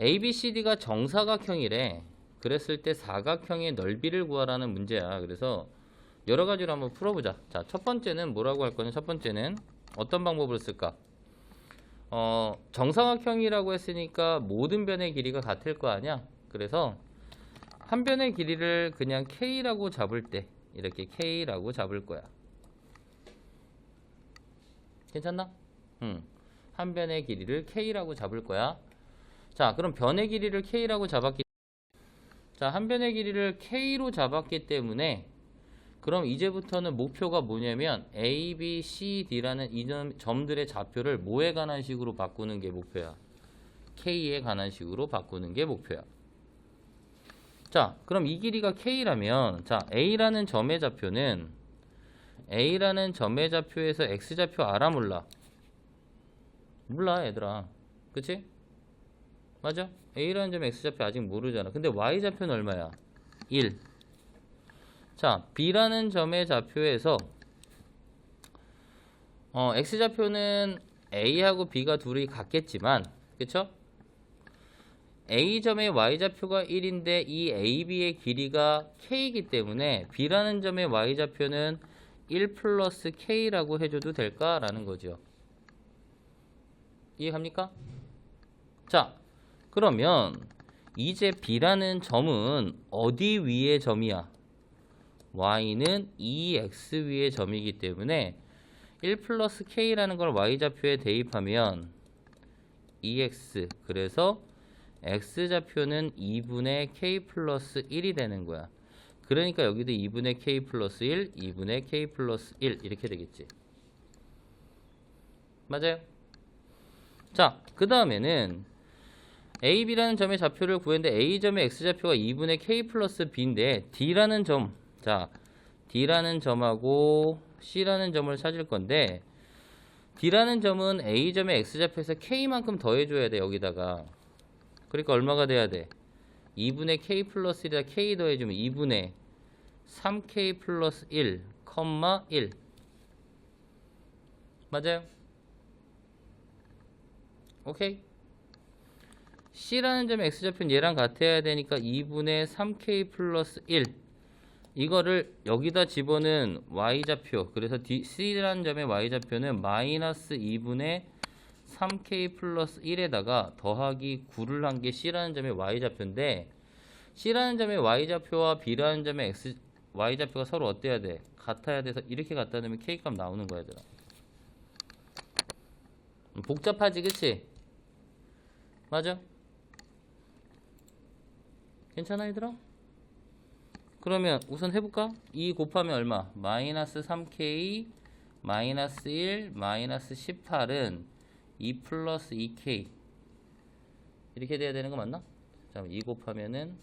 ABCD가 정사각형이래. 그랬을 때 사각형의 넓이를 구하라는 문제야. 그래서 여러 가지로 한번 풀어보자. 자, 첫 번째는 뭐라고 할 거냐? 첫 번째는 어떤 방법을 쓸까? 어, 정사각형이라고 했으니까 모든 변의 길이가 같을 거 아니야? 그래서 한 변의 길이를 그냥 K라고 잡을 때 이렇게 K라고 잡을 거야. 괜찮나? 응. 한 변의 길이를 K라고 잡을 거야. 자, 그럼 변의 길이를 K라고 잡았기 자, 한 변의 길이를 K로 잡았기 때문에 그럼 이제부터는 목표가 뭐냐면 A, B, C, D라는 이 점- 점들의 좌표를 뭐에 관한 식으로 바꾸는 게 목표야. K에 관한 식으로 바꾸는 게 목표야. 자, 그럼 이 길이가 K라면 자, A라는 점의 좌표는 A라는 점의 좌표에서 X좌표 알아 몰라? 몰라, 얘들아. 그치? 맞아? A라는 점 X좌표 아직 모르잖아. 근데 Y좌표는 얼마야? 1. 자, B라는 점의 좌표에서 어, X좌표는 A하고 B가 둘이 같겠지만 그쵸? A점의 Y좌표가 1인데 이 AB의 길이가 K이기 때문에 B라는 점의 Y좌표는 1 플러스 K라고 해줘도 될까라는 거죠. 이해갑니까? 자, 그러면 이제 B라는 점은 어디 위의 점이야? Y는 2X 위의 점이기 때문에 1 플러스 K라는 걸 Y좌표에 대입하면 2X 그래서 X좌표는 2분의 K 플러스 1이 되는 거야. 그러니까 여기도 2분의 K 플러스 1, 2분의 K 플러스 1 이렇게 되겠지. 맞아요? 자, 그 다음에는 A, B라는 점의 좌표를 구했는데 A점의 X좌표가 2분의 K 플러스 B인데 D라는 점, 자, D라는 점하고 C라는 점을 찾을 건데 D라는 점은 A점의 X좌표에서 K만큼 더해줘야 돼, 여기다가. 그러니까 얼마가 돼야 돼? 2분의 K 플러스 1이다 K 더해주면 2분의 3K 플러스 1, 컴마 1. 맞아요? 오케이? C라는 점의 X좌표는 얘랑 같아야 되니까 2분의 3K 플러스 1 이거를 여기다 집어넣은 Y좌표 그래서 D, C라는 점의 Y좌표는 마이너스 2분의 3K 플러스 1에다가 더하기 9를 한 게 C라는 점의 Y좌표인데 C라는 점의 Y좌표와 B라는 점의 X, Y좌표가 서로 어때야 돼? 같아야 돼서 이렇게 갖다 놓으면 K값 나오는 거야 얘들아 음, 복잡하지 그치? 맞아? 괜찮아 얘들아? 그러면 우선 해볼까? 2 곱하면 얼마? 마이너스 3K 마이너스 1 마이너스 18은 2 플러스 2K 이렇게 돼야 되는 거 맞나? 자, 2 곱하면은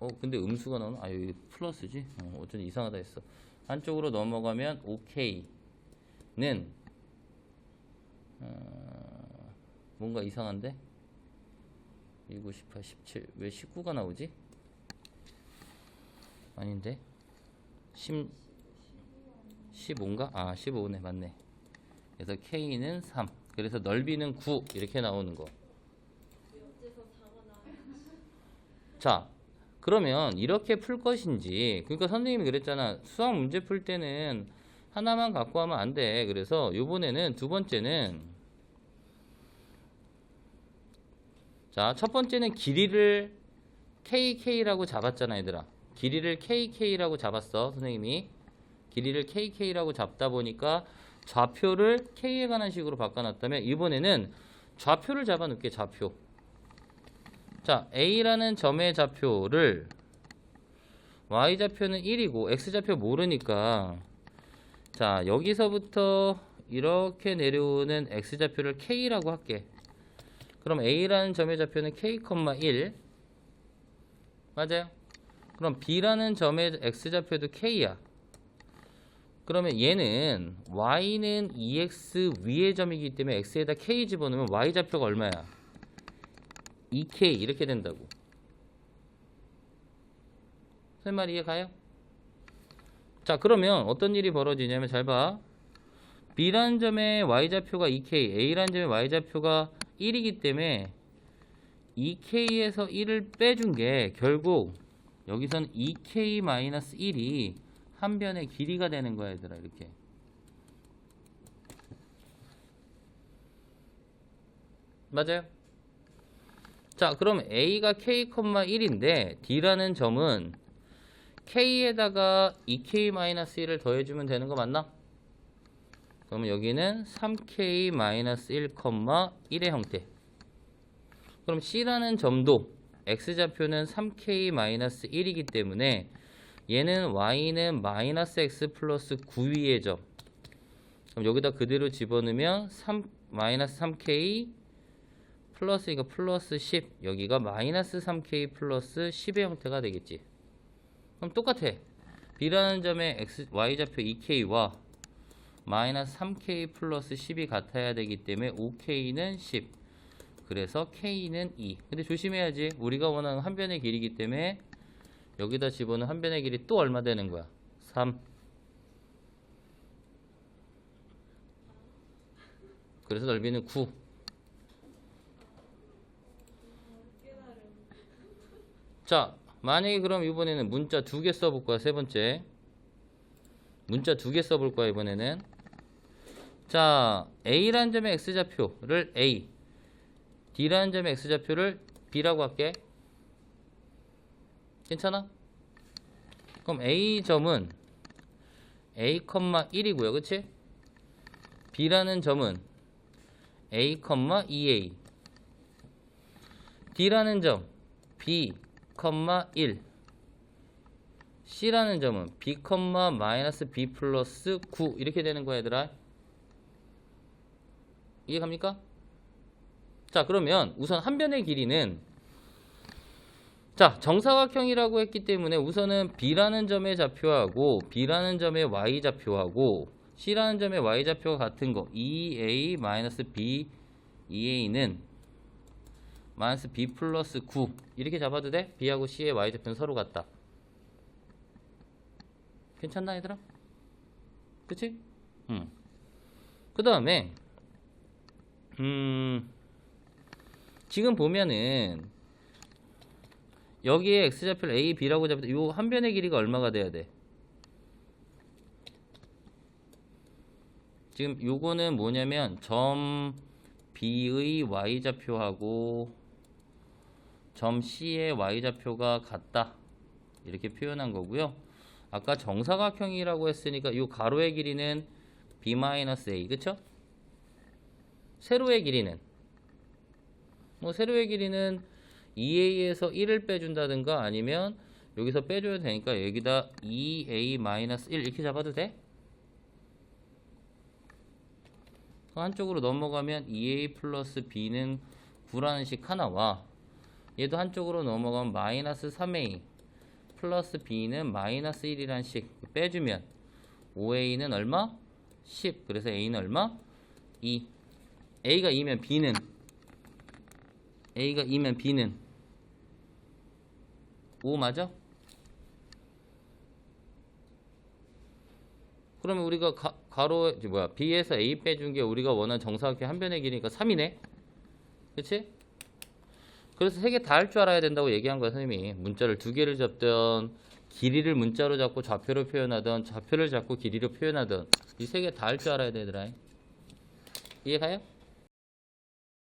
어 근데 음수가 나오나? 아 여기 플러스지? 어, 어쩐지 이상하다 했어 한쪽으로 넘어가면 5K는 어, 뭔가 이상한데? 2, 9, 18, 17. 왜 19가 나오지? 아닌데? 10, 15인가? 아, 15네. 맞네. 그래서 K는 3. 그래서 넓이는 9. 이렇게 나오는 거. 자, 그러면 이렇게 풀 것인지, 그러니까 선생님이 그랬잖아. 수학 문제 풀 때는 하나만 갖고 하면 안 돼. 그래서 요번에는 두 번째는 자, 첫 번째는 길이를 KK라고 잡았잖아, 얘들아. 길이를 KK라고 잡았어, 선생님이. 길이를 KK라고 잡다 보니까 좌표를 K에 관한 식으로 바꿔놨다면 이번에는 좌표를 잡아놓게, 좌표. 자, A라는 점의 좌표를 Y좌표는 1이고 X좌표 모르니까 자, 여기서부터 이렇게 내려오는 X좌표를 K라고 할게. 그럼 A라는 점의 좌표는 K, 1 맞아요? 그럼 B라는 점의 X좌표도 K야 그러면 얘는 Y는 2X 위의 점이기 때문에 X에다 K 집어넣으면 Y좌표가 얼마야? 2K 이렇게 된다고 무슨 말 이해 가요? 자 그러면 어떤 일이 벌어지냐면 잘 봐 B라는 점의 Y좌표가 2K A라는 점의 Y좌표가 1이기 때문에 2k에서 1을 빼준 게 결국 여기선 2k-1이 한 변의 길이가 되는 거야 얘들아 이렇게 맞아요? 자 그럼 a가 k,1인데 d라는 점은 k에다가 2k-1을 더해주면 되는 거 맞나? 그러면 여기는 3k-1,1의 형태. 그럼 c라는 점도 x좌표는 3k-1이기 때문에 얘는 y는 마이너스 x 플러스 9위의 점. 그럼 여기다 그대로 집어넣으면 3, 마이너스 3k 플러스 이거 플러스 10 여기가 마이너스 3k 플러스 10의 형태가 되겠지. 그럼 똑같아. B라는 점의 x, y좌표 2k와 마이너스 3k 플러스 10이 같아야 되기 때문에 5k는 10 그래서 k는 2 근데 조심해야지. 우리가 원하는 한 변의 길이기 때문에 여기다 집어넣은 한 변의 길이 또 얼마 되는 거야? 3 그래서 넓이는 9 자, 만약에 그럼 이번에는 문자 두 개 써볼 거야, 세 번째. 문자 두 개 써볼 거야, 이번에는. 자, A라는 점의 X좌표를 A, D라는 점의 X좌표를 B라고 할게. 괜찮아? 그럼 A 점은 A, 1이고요, 그치? B라는 점은 A, 2A. D라는 점 B, 1 C라는 점은 B, 마이너스 B 플러스 9 이렇게 되는 거야 얘들아 이해갑니까? 자 그러면 우선 한 변의 길이는 자 정사각형이라고 했기 때문에 우선은 B라는 점의 좌표하고 B라는 점의 Y좌표하고 C라는 점의 Y좌표가 같은 거 2A 마이너스 B 2A는 마이너스 b 플러스 9 이렇게 잡아도 돼? b하고 c의 y좌표는 서로 같다 괜찮나 얘들아? 그치? 응. 그 다음에 음 지금 보면은 여기에 x좌표를 a, b라고 잡을 때요한 변의 길이가 얼마가 돼야 돼? 지금 요거는 뭐냐면 점 b의 y좌표하고 점 C의 y좌표가 같다 이렇게 표현한 거고요 아까 정사각형이라고 했으니까 이 가로의 길이는 b-a 그쵸? 세로의 길이는 뭐 세로의 길이는 2a에서 1을 빼준다든가 아니면 여기서 빼줘야 되니까 여기다 2a-1 이렇게 잡아도 돼? 한쪽으로 넘어가면 2a 플러스 b는 9라는 식 하나 와 얘도 한쪽으로 넘어가면 마이너스 3a 플러스 b는 마이너스 1이란 식 빼주면 5a는 얼마? 10 그래서 a는 얼마? 2 a가 2면 b는 a가 2면 b는 5 맞아? 그러면 우리가 가, 가로 뭐야 b에서 a 빼준 게 우리가 원하는 정사각형 한 변의 길이니까 3이네 그치? 그래서 세 개 다 할 줄 알아야 된다고 얘기한 거야 선생님이 문자를 두 개를 잡던 길이를 문자로 잡고 좌표로 표현하던 좌표를 잡고 길이로 표현하던 이 세 개 다 할 줄 알아야 되더라 이해 가요?